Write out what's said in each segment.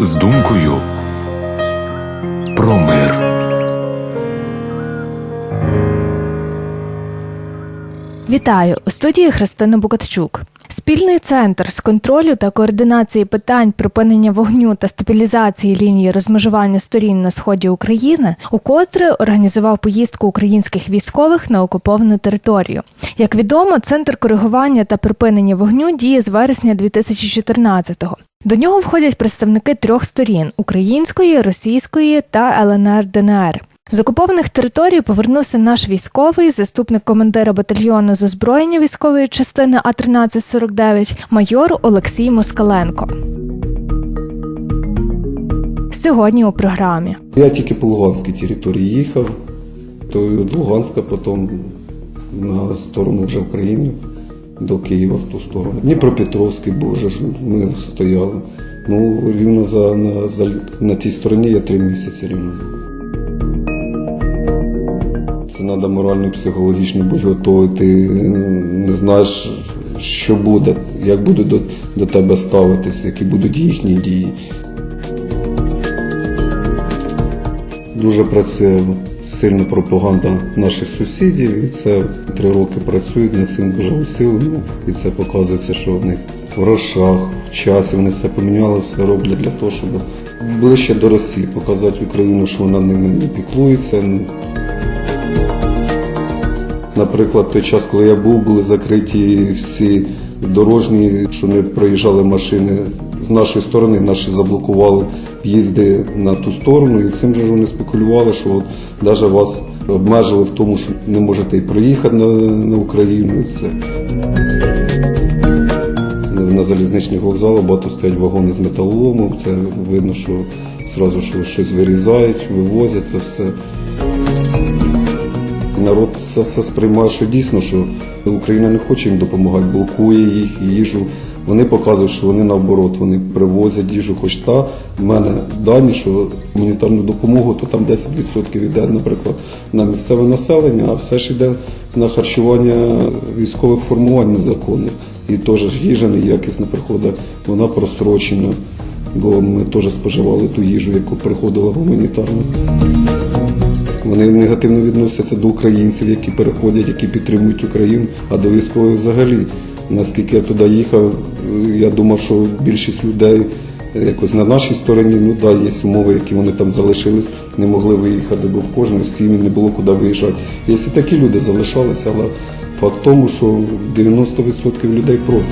з думкою про мир. Вітаю у студії Христина Букатчук. Спільний центр з контролю та координації питань припинення вогню та стабілізації лінії розмежування сторін на сході України укотре організував поїздку українських військових на окуповану територію. Як відомо, центр коригування та припинення вогню діє з вересня 2014-го. До нього входять представники трьох сторін української, російської та ЛНР ДНР. З окупованих територій повернувся наш військовий, заступник командира батальйону з озброєння військової частини А 1349 майор Олексій Москаленко. Сьогодні у програмі. Я тільки по Луганській території їхав, то від Луганська потім на сторону вже України, до Києва в ту сторону. Дніпропетровський, боже ж, ми стояли. Ну, рівно за, на, за, на тій стороні я три місяці рівно. Це треба морально психологічно бути готовий. Ти е, не знаєш, що буде, як будуть до, до тебе ставитися, які будуть їхні дії. Дуже працює сильна пропаганда наших сусідів, і це три роки працюють над цим дуже усилено. І це показується, що в них в грошах, в часі вони все поміняли, все роблять для того, щоб ближче до Росії показати Україну, що вона ними не піклується. Наприклад, той час, коли я був, були закриті всі дорожні, що не проїжджали машини з нашої сторони, наші заблокували в'їзди на ту сторону, і цим же вони спекулювали, що от навіть вас обмежили в тому, що не можете і проїхати на, на Україну. І це. На залізничних вокзалах багато стоять вагони з металолому. Це видно, що зразу що щось вирізають, вивозять це все. Народ це все сприймає, що дійсно, що Україна не хоче їм допомагати, блокує їх їжу. Вони показують, що вони наоборот, вони привозять їжу, хоч та в мене дані, що гуманітарну допомогу, то там 10% йде, наприклад, на місцеве населення, а все ж йде на харчування військових формувань незаконних. І теж їжа неякісна приходить, вона просрочена, бо ми теж споживали ту їжу, яку приходила гуманітарна. Вони негативно відносяться до українців, які переходять, які підтримують Україну, а до військових взагалі. Наскільки я туди їхав, я думав, що більшість людей якось на нашій стороні, ну да, є умови, які вони там залишились, не могли виїхати, бо в кожній сім'ї не було куди виїжджати. Є і такі люди залишалися, але факт тому, що 90% людей проти.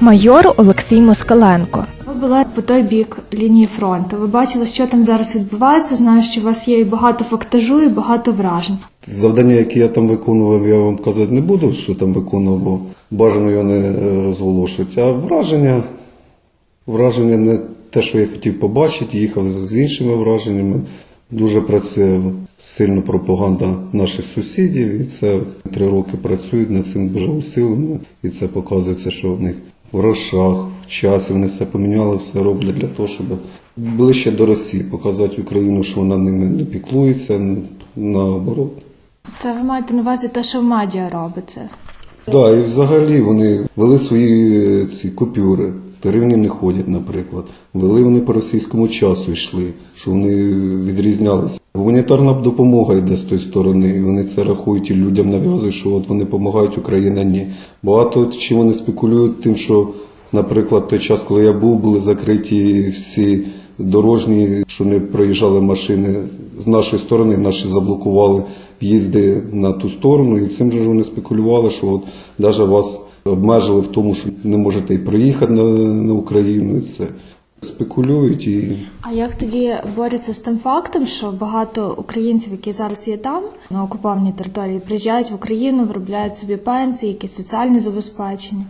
Майор Олексій Москаленко. Ви були по той бік лінії фронту. Ви бачили, що там зараз відбувається. Знаю, що у вас є і багато фактажу, і багато вражень. Завдання, які я там виконував, я вам казати не буду, що там виконував, бо бажано його не розголошувати. А враження, враження не те, що я хотів побачити, їхав з з іншими враженнями. Дуже працює сильна пропаганда наших сусідів, і це три роки працюють над цим дуже усилено, і це показується, що в них в грошах, в часі вони все поміняли, все роблять для того, щоб ближче до Росії показати Україну, що вона ними не піклується, наоборот. Це ви маєте на увазі те, що в медіа робиться. Да, і взагалі вони вели свої е, ці купюри. Гривні не ходять, наприклад. Вели вони по російському часу йшли, що вони відрізнялися. Гуманітарна допомога йде з тої сторони, і вони це рахують і людям нав'язують, що от вони допомагають Україна. Ні. Багато чим вони спекулюють тим, що, наприклад, той час, коли я був, були закриті всі дорожні, що не проїжджали машини з нашої сторони, наші заблокували в'їзди на ту сторону, і цим же вони спекулювали, що от навіть вас обмежили в тому, що не можете і проїхати на, на Україну. І це спекулюють і А як тоді борються з тим фактом, що багато українців, які зараз є там на окупованій території, приїжджають в Україну, виробляють собі пенсії, якісь соціальні забезпечення?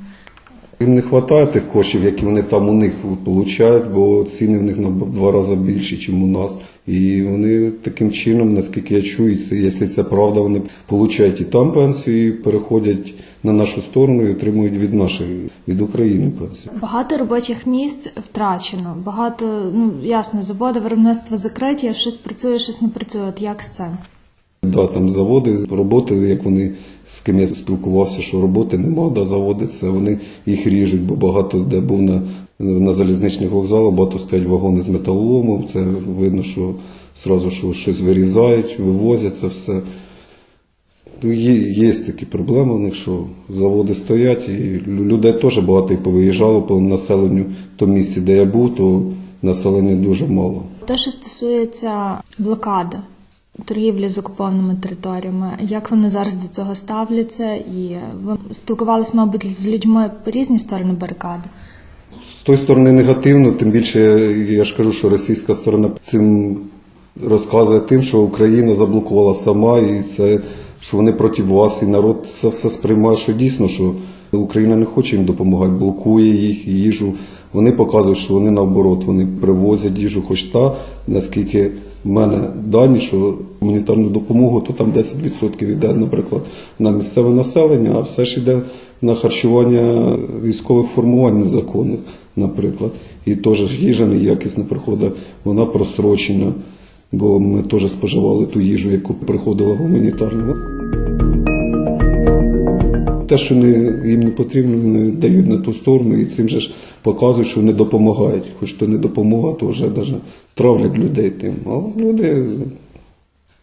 Їм не вистачає тих коштів, які вони там у них отримують, бо ціни в них на два рази більші, ніж у нас. І вони таким чином, наскільки я чую, це, якщо це правда, вони отримують і там пенсію, і переходять на нашу сторону і отримують від нашої, від України пенсію. Багато робочих місць втрачено. Багато, ну ясно, заводи виробництва закриті, а щось працює, щось не працює. От як з цим? Да, там заводи, роботи, як вони з ким я спілкувався, що роботи нема, да, заводиться, вони їх ріжуть, бо багато де був на, на залізничних вокзалах, багато стоять вагони з металолому. Це видно, що зразу що щось вирізають, вивозять це все. Ну, Є, є такі проблеми у них, що заводи стоять, і людей теж багато і повиїжджало по населенню. Тому місці, де я був, то населення дуже мало. Те, що стосується блокади торгівлі з окупованими територіями, як вони зараз до цього ставляться? І ви спілкувалися, мабуть, з людьми по різні сторони барикади? З тої сторони негативно, тим більше я ж кажу, що російська сторона цим розказує тим, що Україна заблокувала сама, і це що вони проти вас, і народ це все сприймає, що дійсно, що Україна не хоче їм допомагати, блокує їх, їжу. Вони показують, що вони наоборот, вони привозять їжу, хоч та, наскільки в мене дані, що гуманітарну допомогу, то там 10% йде, наприклад, на місцеве населення, а все ж йде на харчування військових формувань незаконних, наприклад. І теж їжа неякісна приходить, вона просрочена, бо ми теж споживали ту їжу, яку приходила гуманітарна. Те, що не, їм не потрібно, вони дають на ту сторону і цим же ж показують, що вони допомагають. Хоч то не допомога, то вже навіть травлять людей тим. Але люди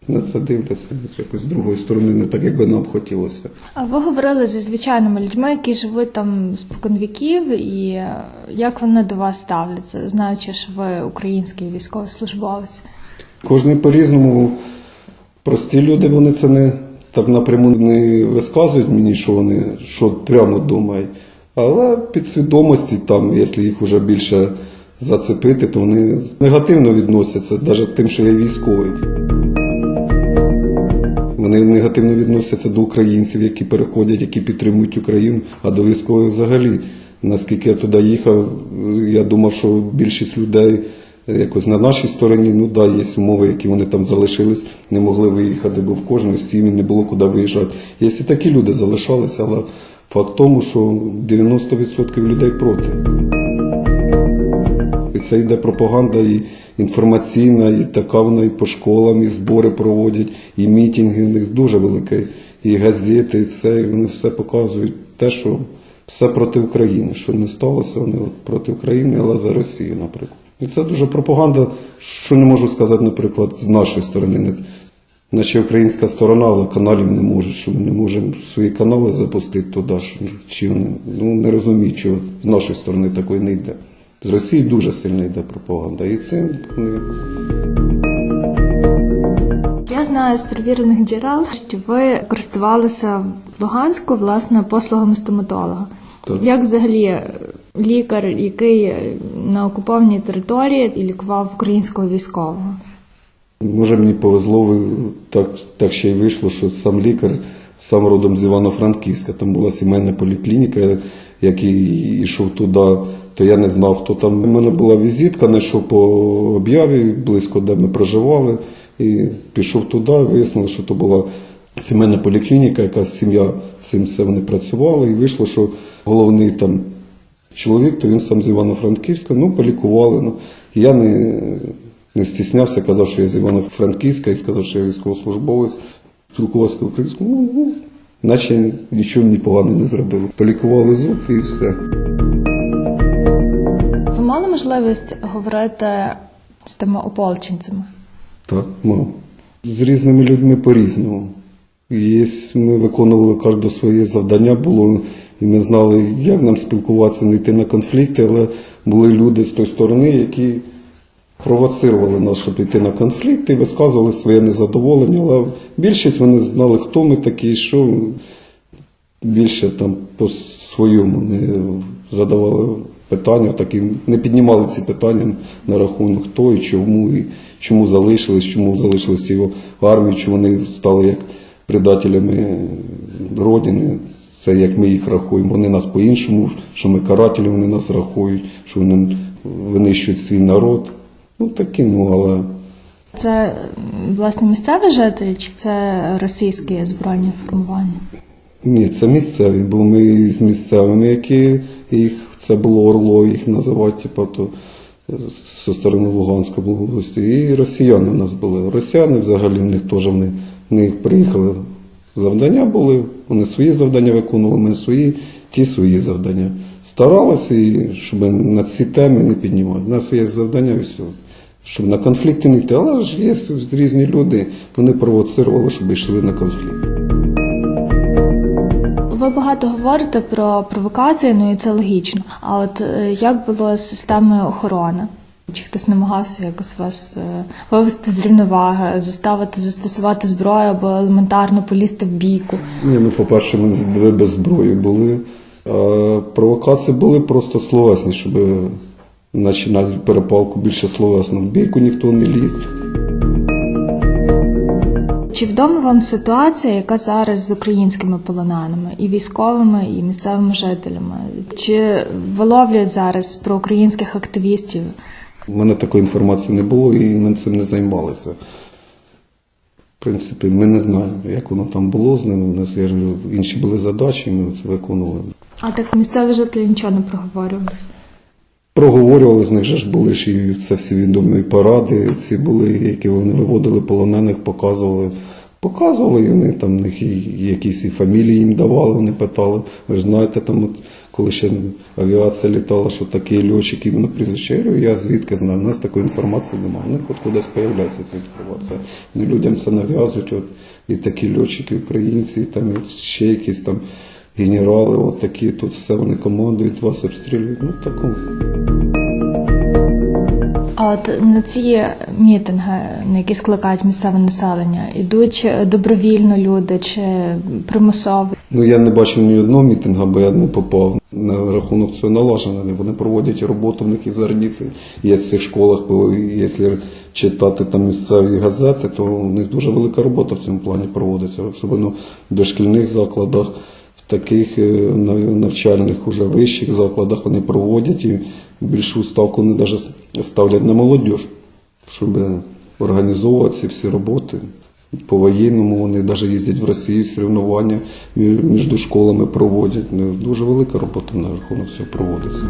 на це дивляться якось з другої сторони, не так, як би нам хотілося. А ви говорили зі звичайними людьми, які живуть там споконвіків, і як вони до вас ставляться, знаючи, що ви український військовослужбовець? Кожен по-різному. Прості люди, вони це не так напряму не висказують мені, що вони що прямо думають. Але підсвідомості, там, якщо їх вже більше зацепити, то вони негативно відносяться, навіть тим, що я військовий. Вони негативно відносяться до українців, які переходять, які підтримують Україну, а до військових взагалі. Наскільки я туди їхав, я думав, що більшість людей якось на нашій стороні, ну да, є умови, які вони там залишились, не могли виїхати, бо в кожної сім'ї не було куди виїжджати. Є і такі люди залишалися, але факт тому, що 90% людей проти. І це йде пропаганда і інформаційна, і така вона і по школам, і збори проводять, і мітинги. У них дуже велике, і газети, і це, і вони все показують те, що все проти України. Що не сталося, вони от проти України, але за Росію, наприклад. І це дуже пропаганда, що не можу сказати, наприклад, з нашої сторони. Наче українська сторона, але каналів не може, що ми не можемо свої канали запустити туди. Чи вони ну, не розуміють, що з нашої сторони такої не йде. З Росії дуже сильно йде пропаганда. І ну, Я знаю з перевірених джерел, що ви користувалися в Луганську власне послугами стоматолога. Так. Як взагалі лікар, який е, на окупованій території і лікував українського військового? Може, мені повезло, так, так ще й вийшло, що сам лікар сам родом з Івано-Франківська. Там була сімейна поліклініка, який йшов туди, то я не знав, хто там. У мене була візитка, знайшов по об'яві близько, де ми проживали, і пішов туди, вияснило, що то була сімейна поліклініка, яка сім'я з цим все вони працювали, і вийшло, що головний там чоловік, то він сам з Івано-Франківська, ну, полікували. Ну. Я не, не стіснявся, казав, що я з Івано-Франківська і сказав, що я військовослужбовець. Спілкувався українською, ну, ну, наче нічого мені поганого не зробили. Полікували зуб і все. Ви мали можливість говорити з тими ополченцями? Так, мав. З різними людьми по-різному. Ми виконували кожне своє завдання було, і ми знали, як нам спілкуватися, не йти на конфлікти, але були люди з тої сторони, які провоцирували нас, щоб йти на конфлікти, і висказували своє незадоволення. Але більшість вони знали, хто ми такі, що більше там по своєму не задавали питання, так і не піднімали ці питання на рахунок хто і чому, і чому залишились, чому залишились його армії, чи вони стали як предателями Родини. Це як ми їх рахуємо. Вони нас по-іншому, що ми карателі, вони нас рахують, що вони винищують свій народ. Ну такі, ну але. Це власне місцеві жителі чи це російські збройні формування? Ні, це місцеві, бо ми з місцевими, які їх це було Орло, їх називають, типу, то зі сторони Луганської області. І росіяни в нас були. Росіяни взагалі в них теж вони, вони приїхали Завдання були, вони свої завдання виконували, ми свої, ті свої завдання. Старалися, щоб на ці теми не піднімати. У нас є завдання все. Щоб на конфлікти не йти. Але ж є різні люди, вони провоцирували, щоб йшли на конфлікт. Ви багато говорите про провокації, ну і це логічно. А от е, як було з системою охорони? Чи хтось намагався якось вас е, вивести з рівноваги, заставити застосувати зброю або елементарно полізти в бійку? Ні, ну, по-перше, ми без зброї були. А провокації були просто словесні, щоб починати перепалку більше словесно. В бійку ніхто не ліз. Чи відома вам ситуація, яка зараз з українськими полоненими, і військовими, і місцевими жителями? Чи виловлюють зараз проукраїнських активістів? У мене такої інформації не було і ми цим не займалися. В принципі, ми не знаємо, як воно там було з ними. У нас я ж говорю, інші були задачі, ми це виконували. А так місцеві жителі нічого не проговорювалися. Проговорювали з них же ж були ж і це всі відомі паради, ці були, які вони виводили полонених, показували. Показували, і вони там них якісь і фамілії їм давали, вони питали. Ви ж знаєте, там, от, коли ще авіація літала, що такі льотчики іменно прізвище. Я звідки знаю, у нас такої інформації немає. У них от кудись з'являється ця інформація. Вони людям це нав'язують. От, і такі льотчики, українці, і там і ще якісь там генерали, от такі, тут все вони командують, вас обстрілюють. Ну такому. От на ці мітинги, на які скликають місцеве населення, ідуть добровільно люди чи примусово? Ну я не бачив ні одного мітингу, бо я не попав на рахунок цього налажено. Вони проводять роботу в них і за границею. Є в цих школах, бо якщо читати там місцеві газети, то у них дуже велика робота в цьому плані проводиться, особливо в дошкільних закладах. Таких е, навчальних уже вищих закладах вони проводять і більшу ставку вони навіть ставлять на молодіж, щоб організовувати ці всі роботи. По воєнному вони навіть їздять в Росію, соревнування між школами проводять. Ну, Дуже велика робота на рахунок цього проводиться.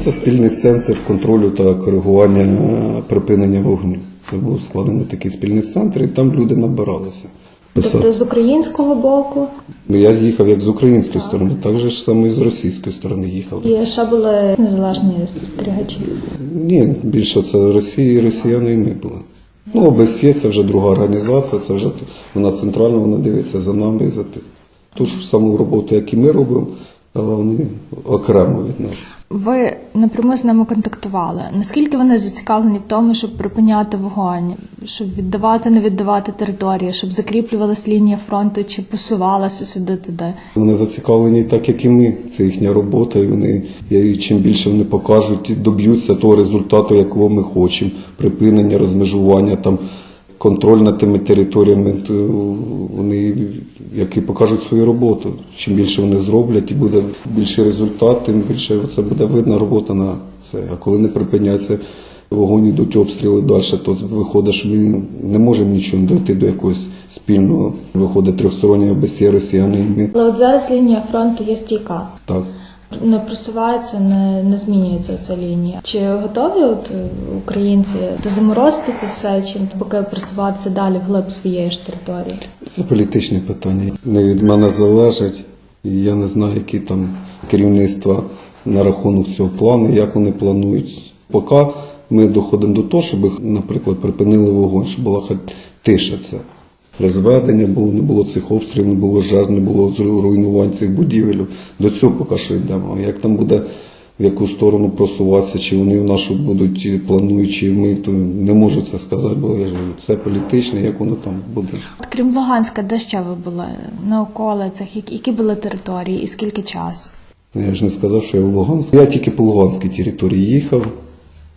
Це спільний центр контролю та коригування е, припинення вогню. Це був складений такий спільний центр, і там люди набиралися. Тобто з українського боку Ну, Я їхав як з української сторони, так же ж саме і з російської сторони їхав. і ще були незалежні спостерігачі. Ні, більше це Росія росіяни і ми були. Ну, ОБСЄ це вже друга організація, це вже вона центральна, вона дивиться за нами і за тим. Ту ж саму роботу, як і ми робимо, але вони окремо від нас. Ви напряму з ними контактували. Наскільки вони зацікавлені в тому, щоб припиняти вогонь, щоб віддавати, не віддавати території, щоб закріплювалась лінія фронту чи посувалася сюди туди? Вони зацікавлені так, як і ми. Це їхня робота, і вони і чим більше вони покажуть, доб'ються того результату, якого ми хочемо. Припинення, розмежування, там контроль над тими територіями. То вони які покажуть свою роботу. Чим більше вони зроблять, і буде більший результат, тим більше це буде видна робота на це. А коли не припиняється вогонь, йдуть обстріли далі, то виходить, що ми не можемо нічого дойти до якогось спільного. Виходить трьохсторонньої ОБСЄ, росіяни. Але от зараз лінія фронту є стійка. Так. Не просувається, не, не змінюється ця лінія. Чи готові от е, українці заморозити це все, чи поки просуватися далі вглиб своєї ж території? Це політичне питання. Не від мене залежить, я не знаю, які там керівництва на рахунок цього плану, як вони планують. Поки ми доходимо до того, щоб, наприклад, припинили вогонь, щоб була хоч тиша це. Розведення було, не було цих обстрілів, не було жертв, не було руйнувань цих будівель. До цього поки що йдемо. Як там буде в яку сторону просуватися, чи вони в нашу будуть е, планують, чи ми, то не можу це сказати, бо я це політичне, як воно там буде. От крім Луганська, де ще ви були? На околицях, які, які були території і скільки часу? Я ж не сказав, що я в Луганську. Я тільки по Луганській території їхав,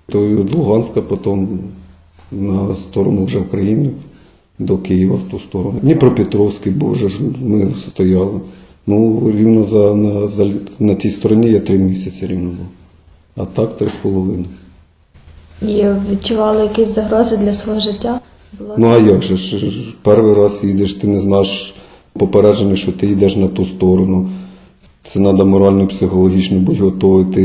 то від Луганська потім на сторону вже України, до Києва в ту сторону. Дніпропетровський, бо вже ж ми стояли. Ну, рівно за, на, за, на тій стороні я три місяці рівно був. А так три з половиною. І відчували якісь загрози для свого життя? Було Ну а як же ж ж перший раз їдеш, ти не знаєш попереджений, що ти йдеш на ту сторону. Це треба морально психологічно бути готовий. Ти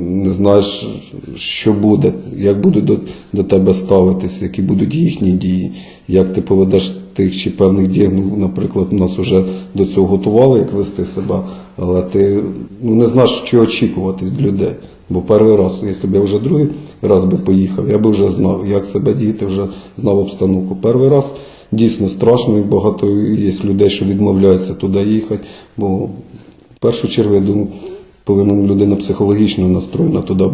не знаєш, що буде, як будуть до, до тебе ставитися, які будуть їхні дії, як ти поведеш тих чи певних дій. Ну, наприклад, нас вже до цього готували, як вести себе, але ти ну, не знаєш, що очікувати від людей. Бо перший раз, якщо б я вже другий раз би поїхав, я би вже знав, як себе діяти, вже знав обстановку. Перший раз дійсно страшно, і багато є людей, що відмовляються туди їхати. Бо в першу чергу, я думаю, повинна людина психологічно настроєна туди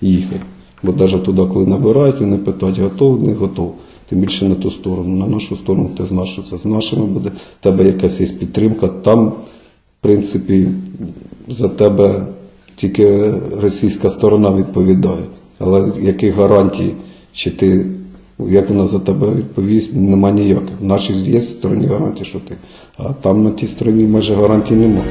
їхати. Бо навіть туди, коли набирають, вони питають, готов, не готов. Тим більше на ту сторону. На нашу сторону ти знаєш, що це з нашими буде. Тебе якась є підтримка. Там, в принципі, за тебе тільки російська сторона відповідає. Але яких гарантій, чи ти, як вона за тебе відповість, нема ніяких. В нашій є стороні гарантії, що ти. А там на тій стороні майже гарантій немає.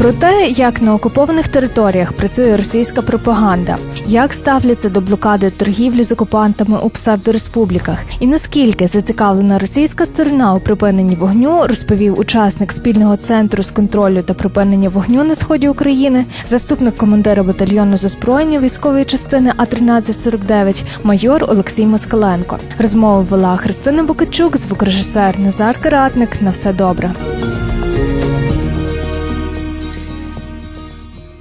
Про те, як на окупованих територіях працює російська пропаганда, як ставляться до блокади торгівлі з окупантами у псевдореспубліках, і наскільки зацікавлена російська сторона у припиненні вогню, розповів учасник спільного центру з контролю та припинення вогню на сході України, заступник командира батальйону з озброєння військової частини А 1349 майор Олексій Москаленко. Розмову вела Христина Бокачук, звукорежисер Назар Каратник. На все добре.